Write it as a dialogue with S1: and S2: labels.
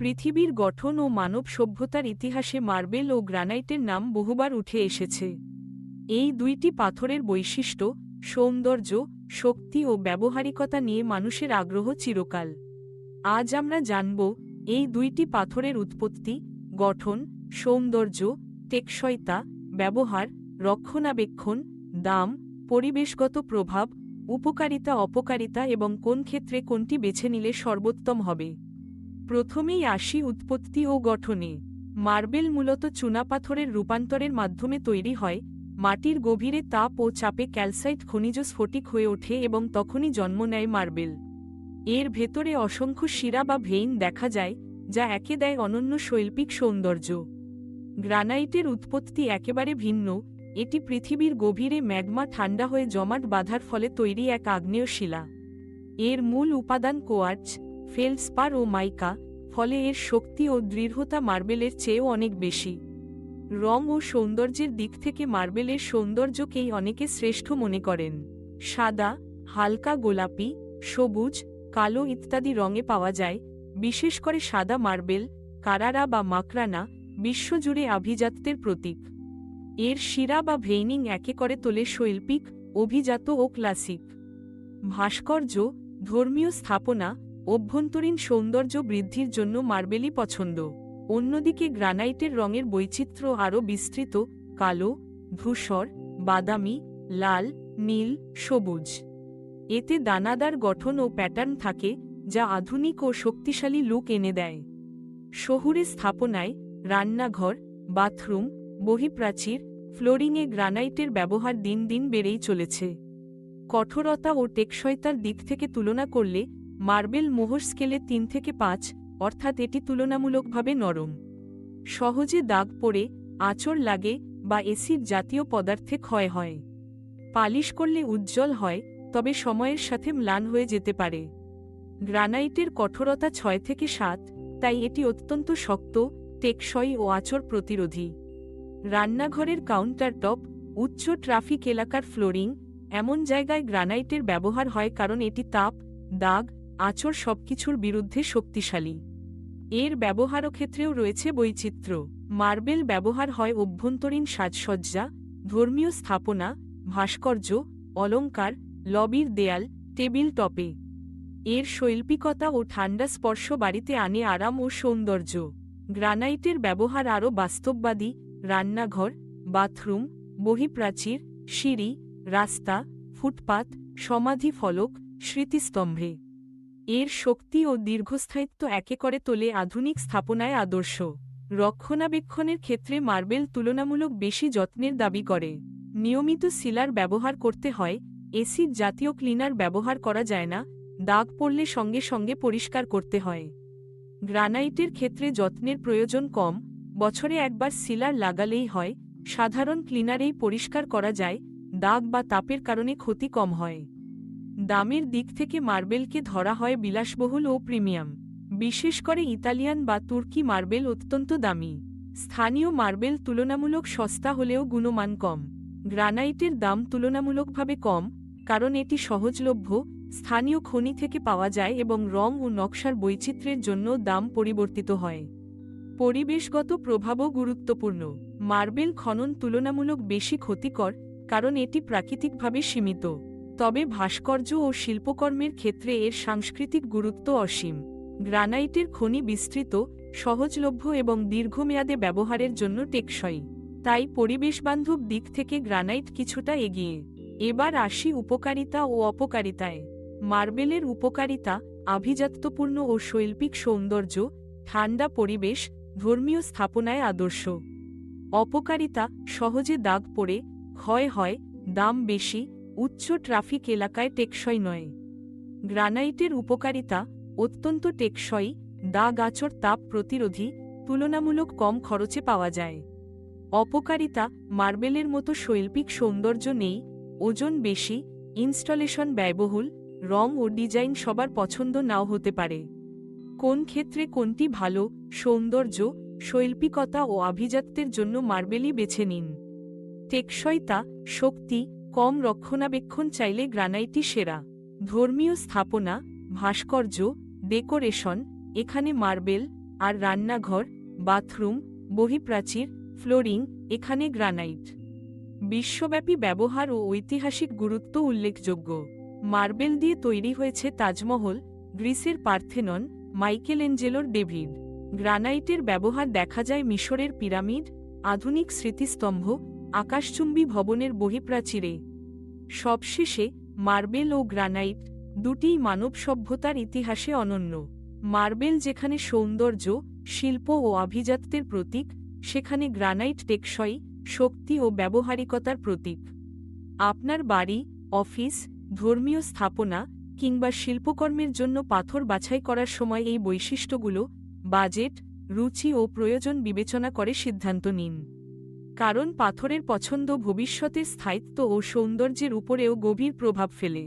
S1: পৃথিবীর গঠন ও মানব সভ্যতার ইতিহাসে মার্বেল ও গ্রানাইটের নাম বহুবার উঠে এসেছে। এই দুইটি পাথরের বৈশিষ্ট্য, সৌন্দর্য, শক্তি ও ব্যবহারিকতা নিয়ে মানুষের আগ্রহ চিরকাল। আজ আমরা জানব, এই দুইটি পাথরের উৎপত্তি, গঠন, সৌন্দর্য, টেকসইতা, ব্যবহার, রক্ষণাবেক্ষণ, দাম, পরিবেশগত প্রভাব উপকারিতা অপকারিতা এবং কোন ক্ষেত্রে কোনটি বেছে নিলে সর্বোত্তম হবে। প্রথমেই আসি উৎপত্তি ও গঠনে। মার্বেল মূলত চুনাপাথরের রূপান্তরের মাধ্যমে তৈরি হয়, মাটির গভীরে তাপ ও চাপে ক্যালসাইট খনিজ স্ফটিক হয়ে ওঠে এবং তখনই জন্ম নেয় মার্বেল। এর ভেতরে অসংখ্য শিরা বা ভেইন দেখা যায়, যা একে দেয় অনন্য শৈল্পিক সৌন্দর্য। গ্রানাইটের উৎপত্তি একেবারে ভিন্ন, এটি পৃথিবীর গভীরে ম্যাগমা ঠান্ডা হয়ে জমাট বাঁধার ফলে তৈরি এক আগ্নেয় শিলা। এর মূল উপাদান কোয়ার্চ ফেলসপার ও মাইকা ফলে এর শক্তি ও দৃঢ়তা মার্বেলের চেয়েও অনেক বেশি। রং ও সৌন্দর্যের দিক থেকে মার্বেলের সৌন্দর্যকেই অনেকে শ্রেষ্ঠ মনে করেন। সাদা, হালকা গোলাপি, সবুজ, কালো ইত্যাদি রঙে পাওয়া যায়, বিশেষ করে সাদা মার্বেল, কারারা বা মাকরানা বিশ্বজুড়ে আভিজাত্যের প্রতীক। এর শিরা বা ভেইনিং একে করে তোলে শৈল্পিক, অভিজাত ও ক্লাসিক। ভাস্কর্য, ধর্মীয় স্থাপনা অভ্যন্তরীণ সৌন্দর্য বৃদ্ধির জন্য মার্বেলই পছন্দ। অন্যদিকে গ্রানাইটের রঙের বৈচিত্র্য আরও বিস্তৃত, কালো, ধূসর, বাদামি, লাল, নীল, সবুজ। এতে দানাদার গঠন ও প্যাটার্ন থাকে, যা আধুনিক ও শক্তিশালী লুক এনে দেয়। শহুরে স্থাপনায় রান্নাঘর, বাথরুম, বহিপ্রাচীর, ফ্লোরিংয়ে গ্রানাইটের ব্যবহার দিন দিন বেড়েই চলেছে। কঠোরতা ও টেকসইতার দিক থেকে তুলনা করলে মার্বেল মোহর স্কেলে তিন থেকে পাঁচ, অর্থাৎ এটি তুলনামূলকভাবে নরম। সহজে দাগ পড়ে, আঁচড় লাগে বা এসিড জাতীয় পদার্থে ক্ষয় হয়। পালিশ করলে উজ্জ্বল হয়, তবে সময়ের সাথে ম্লান হয়ে যেতে পারে। গ্রানাইটের কঠোরতা ছয় থেকে সাত, তাই এটি অত্যন্ত শক্ত, টেকসই ও আচর প্রতিরোধী। রান্নাঘরের কাউন্টার টপ উচ্চ ট্রাফিক এলাকার ফ্লোরিং, এমন জায়গায় গ্রানাইটের ব্যবহার হয় কারণ এটি তাপ, দাগ আচর সবকিছুর বিরুদ্ধে শক্তিশালী। এর ব্যবহারও ক্ষেত্রেও রয়েছে বৈচিত্র্য। মার্বেল ব্যবহার হয় অভ্যন্তরীণ সাজসজ্জা, ধর্মীয় স্থাপনা, ভাস্কর্য, অলঙ্কার, লবির দেয়াল, টেবিল টপে। এর শৈল্পিকতা ও ঠান্ডা স্পর্শ বাড়িতে আনে আরাম ও সৌন্দর্য। গ্রানাইটের ব্যবহার আরও বাস্তববাদী, রান্নাঘর, বাথরুম, বহিপ্রাচীর, সিঁড়ি, রাস্তা, ফুটপাত, সমাধি ফলক, স্মৃতিস্তম্ভে। এর শক্তি ও দীর্ঘস্থায়িত্ব একে করে তোলে আধুনিক স্থাপনায় আদর্শ। রক্ষণাবেক্ষণের ক্ষেত্রে মার্বেল তুলনামূলক বেশি যত্নের দাবি করে। নিয়মিত সিলার ব্যবহার করতে হয়, এসিড জাতীয় ক্লিনার ব্যবহার করা যায় না, দাগ পড়লে সঙ্গে সঙ্গে পরিষ্কার করতে হয়। গ্রানাইটের ক্ষেত্রে যত্নের প্রয়োজন কম, বছরে একবার সিলার লাগালেই হয়, সাধারণ ক্লিনারেই পরিষ্কার করা যায়, দাগ বা তাপের কারণে ক্ষতি কম হয়। দামের দিক থেকে মার্বেলকে ধরা হয় বিলাসবহুল ও প্রিমিয়াম। বিশেষ করে ইতালিয়ান বা তুর্কি মার্বেল অত্যন্ত দামি। স্থানীয় মার্বেল তুলনামূলক সস্তা হলেও গুণমান কম। গ্রানাইটের দাম তুলনামূলকভাবে কম, কারণ এটি সহজলভ্য, স্থানীয় খনি থেকে পাওয়া যায় এবং রং ও নকশার বৈচিত্র্যের জন্য দাম পরিবর্তিত হয়। পরিবেশগত প্রভাবও গুরুত্বপূর্ণ। মার্বেল খনন তুলনামূলক বেশি ক্ষতিকর, কারণ এটি প্রাকৃতিকভাবে সীমিত। তবে ভাস্কর্য ও শিল্পকর্মের ক্ষেত্রে এর সাংস্কৃতিক গুরুত্ব অসীম। গ্রানাইটের খনি বিস্তৃত, সহজলভ্য এবং দীর্ঘমেয়াদে ব্যবহারের জন্য টেকসই। তাই পরিবেশবান্ধব দিক থেকে গ্রানাইট কিছুটা এগিয়ে। এবার আসি উপকারিতা ও অপকারিতায়। মার্বেলের উপকারিতা, আভিজাত্যপূর্ণ ও শৈল্পিক সৌন্দর্য, ঠান্ডা পরিবেশ, ধর্মীয় স্থাপনায় আদর্শ। অপকারিতা, সহজে দাগ পড়ে, ক্ষয় হয়, দাম বেশি উচ্চ ট্রাফিক এলাকায় টেকসই নয়। গ্রানাইটের উপকারিতা, অত্যন্ত টেকসই, দাগ আচর তাপ প্রতিরোধী, তুলনামূলক কম খরচে পাওয়া যায়। অপকারিতা, মার্বেলের মতো শৈল্পিক সৌন্দর্য নেই, ওজন বেশি, ইনস্টলেশন ব্যয়বহুল, রং ও ডিজাইন সবার পছন্দ নাও হতে পারে। কোন ক্ষেত্রে কোনটি ভালো, সৌন্দর্য, শৈল্পিকতা ও আভিজাত্যের জন্য মার্বেলই বেছে নিন। টেকসইতা শক্তি কম রক্ষণাবেক্ষণ চাইলে গ্রানাইটই সেরা। ধর্মীয় স্থাপনা, ভাস্কর্য, ডেকোরেশন, এখানে মার্বেল আর রান্নাঘর, বাথরুম, বহিপ্রাচীর, ফ্লোরিং, এখানে গ্রানাইট। বিশ্বব্যাপী ব্যবহার ও ঐতিহাসিক গুরুত্ব উল্লেখযোগ্য। মার্বেল দিয়ে তৈরি হয়েছে তাজমহল, গ্রিসের পার্থেনন, মাইকেলেঞ্জেলোর ডেভিড। গ্রানাইটের ব্যবহার দেখা যায় মিশরের পিরামিড, আধুনিক স্মৃতিস্তম্ভ, আকাশচুম্বী ভবনের বহিপ্রাচীরে। সবশেষে মার্বেল ও গ্রানাইট দুটিই মানব সভ্যতার ইতিহাসে অনন্য। মার্বেল যেখানে সৌন্দর্য, শিল্প ও আভিজাত্যের প্রতীক, সেখানে গ্রানাইট টেকসই, শক্তি ও ব্যবহারিকতার প্রতীক। আপনার বাড়ি, অফিস, ধর্মীয় স্থাপনা কিংবা শিল্পকর্মের জন্য পাথর বাছাই করার সময় এই বৈশিষ্ট্যগুলো বাজেট, রুচি ও প্রয়োজন বিবেচনা করে সিদ্ধান্ত নিন। কারণ পাথরের পছন্দ ভবিষ্যতের স্থায়িত্ব ও সৌন্দর্যের উপরেও গভীর প্রভাব ফেলে।